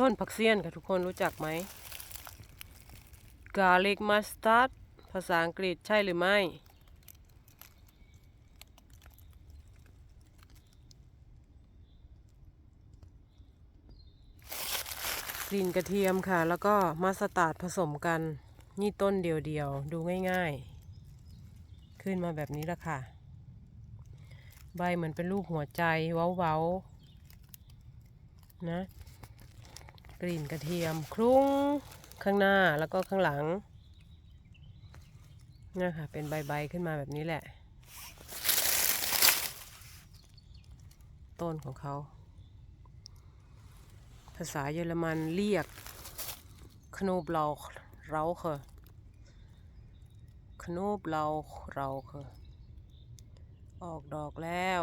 ต้นผักเสี้ยนค่ะทุกคนรู้จักไหม garlic mustard ภาษาอังกฤษใช่หรือไม่ กลิ่นกระเทียมค่ะ แล้วก็มัสตาร์ดผสมกัน นี่ต้นเดียวๆ ดูง่ายๆ ขึ้นมาแบบนี้ละค่ะ ใบเหมือนเป็นรูปหัวใจ เว้าๆ นะ กลิ่นกระเทียมคลุ้งข้างหน้าแล้วก็ข้างหลังนี่ค่ะเป็นใบๆขึ้นมาแบบนี้แหละ ต้นของเขา ภาษาเยอรมันเรียกขนบเราเราค่ะขนบเราเราค่ะออกดอกแล้ว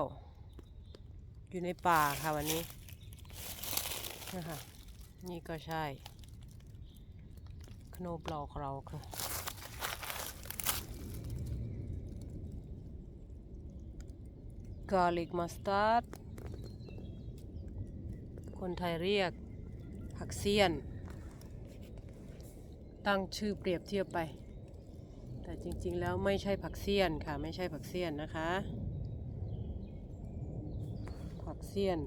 อยู่ในป่าค่ะวันนี้นะคะ นี่ก็ใช่ ขนบเราเราค่ะ garlic mustard คนไทยเรียกผักเสี้ยน ตั้งชื่อเปรียบเทียบไป แต่จริงๆแล้วไม่ใช่ผักเสี้ยนค่ะ ไม่ใช่ผักเสี้ยนนะคะ ผักเสี้ยน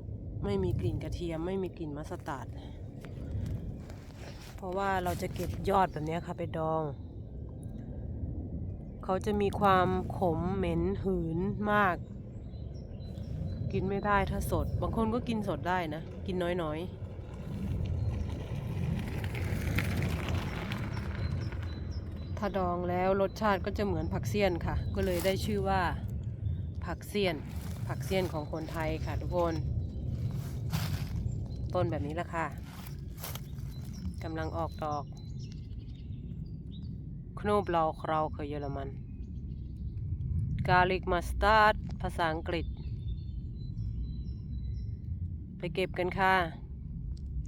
ไม่มีกลิ่นกระเทียม ไม่มีกลิ่นมัสตาร์ด เพราะว่าเราจะเก็บยอดแบบนี้ค่ะไปดอง เขาจะมีความขมเหม็นหืนมาก กินไม่ได้ถ้าสด บางคนก็กินสดได้นะ กินน้อยๆถ้าดองแล้วรสชาติก็จะเหมือนผักเสี้ยนค่ะ ก็เลยได้ชื่อว่า ผักเสี้ยน ผักเสี้ยนของคนไทยค่ะทุกคน ต้นแบบนี้ละค่ะ กำลังออกดอกคนูบเราเราคือเยอรมันกาลิกมาสตาร์ดภาษาอังกฤษ ไปเก็บกันค่ะ